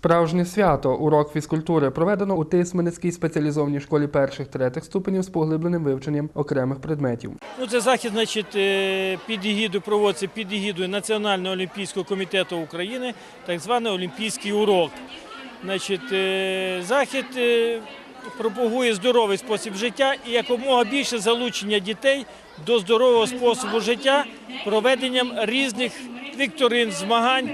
Справжнє свято урок фізкультури проведено у Тисменецькій спеціалізованій школі перших третіх ступенів з поглибленим вивченням окремих предметів. Ну, це захід, значить, е, під егідою проводиться під егідою Національного олімпійського комітету України, так званий Олімпійський урок. Значить, е, захід е, пропагує здоровий спосіб життя і якомога більше залучення дітей до здорового способу життя проведенням різних вікторин, змагань.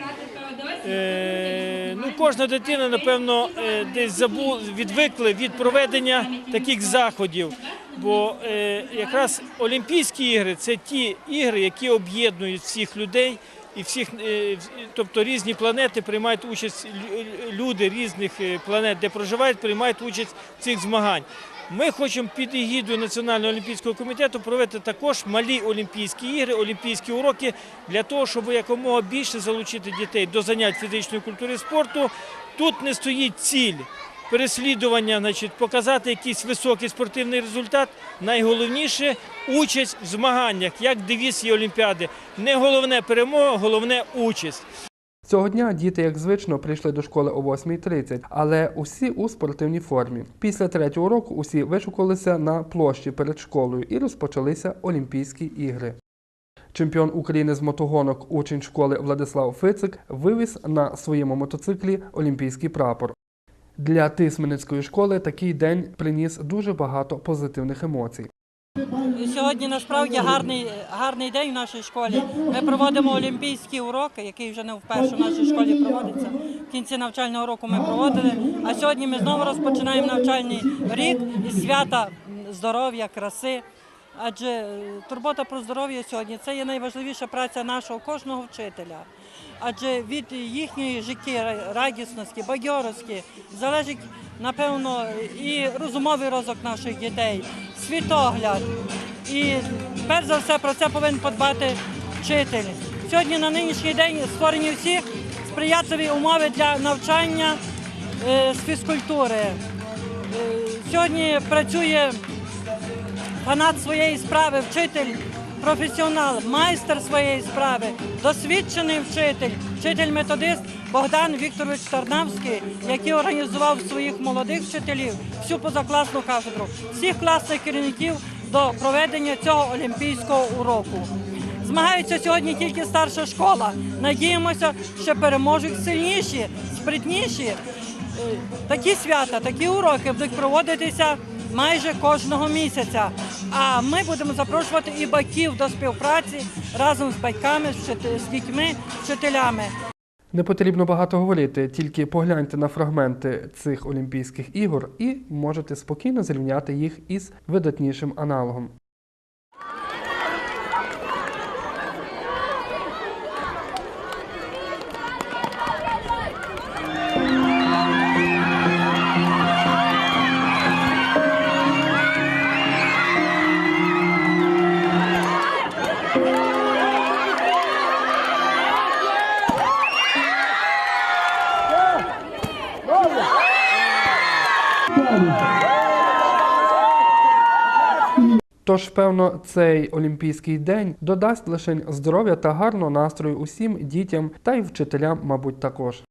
Кожна дитина, напевно, е, десь забув, відвикли від проведення таких заходів. Бо е, якраз Олімпійські ігри це ті ігри, які об'єднують всіх людей і всіх, е, тобто різні планети приймають участь, лю- люди різних планет, де проживають, приймають участь в цих змагань. Ми хочемо під егідою Національного олімпійського комітету провести також малі Олімпійські ігри, олімпійські уроки для того, щоб якомога більше залучити дітей до занять фізичної культури і спорту. Тут не стоїть ціль переслідування, значить, показати якийсь високий спортивний результат. Найголовніше участь в змаганнях, як девіз є Олімпіади. Не головне перемога, головне участь. Цього дня діти, як звично, прийшли до школи о 8.30, але усі у спортивній формі. Після третього року усі вишукувалися на площі перед школою і розпочалися Олімпійські ігри. Чемпіон України з мотогонок, учень школи Владислав Фицик, вивіз на своєму мотоциклі олімпійський прапор. Для Тисменецької школи такий день приніс дуже багато позитивних емоцій. Сьогодні насправді гарний, гарний день в нашій школі. Ми проводимо олімпійські уроки, який вже не вперше в нашій школі проводиться. В кінці навчального року ми проводили. А сьогодні ми знову розпочинаємо навчальний рік із свята здоров'я, краси. Адже е, турбота про здоров'я сьогодні це є найважливіша праця нашого кожного вчителя. Адже від їхньої життєрадісності, бадьорості залежить, напевно, і розумовий розвиток наших дітей, світогляд. І перш за все про це повинен подбати вчитель. Сьогодні на нинішній день створені всі сприятливі умови для навчання е, з фізкультури. Е, Сьогодні працює фанат своєї справи, вчитель, професіонал, майстер своєї справи, досвідчений вчитель, вчитель-методист Богдан Вікторович Тарнавський, який організував своїх молодих вчителів, всю позакласну кафедру, всіх класних керівників до проведення цього олімпійського уроку. Змагаються сьогодні тільки старша школа. Надіємося, що переможуть сильніші, спритніші. Е, Такі свята, такі уроки будуть проводитися майже кожного місяця. А ми будемо запрошувати і батьків до співпраці разом з батьками, з дітьми, вчителями. Не потрібно багато говорити, тільки погляньте на фрагменти цих Олімпійських ігор і можете спокійно зрівняти їх із видатнішим аналогом. Тож, певно, цей олімпійський день додасть лише здоров'я та гарного настрою усім дітям та й вчителям, мабуть, також.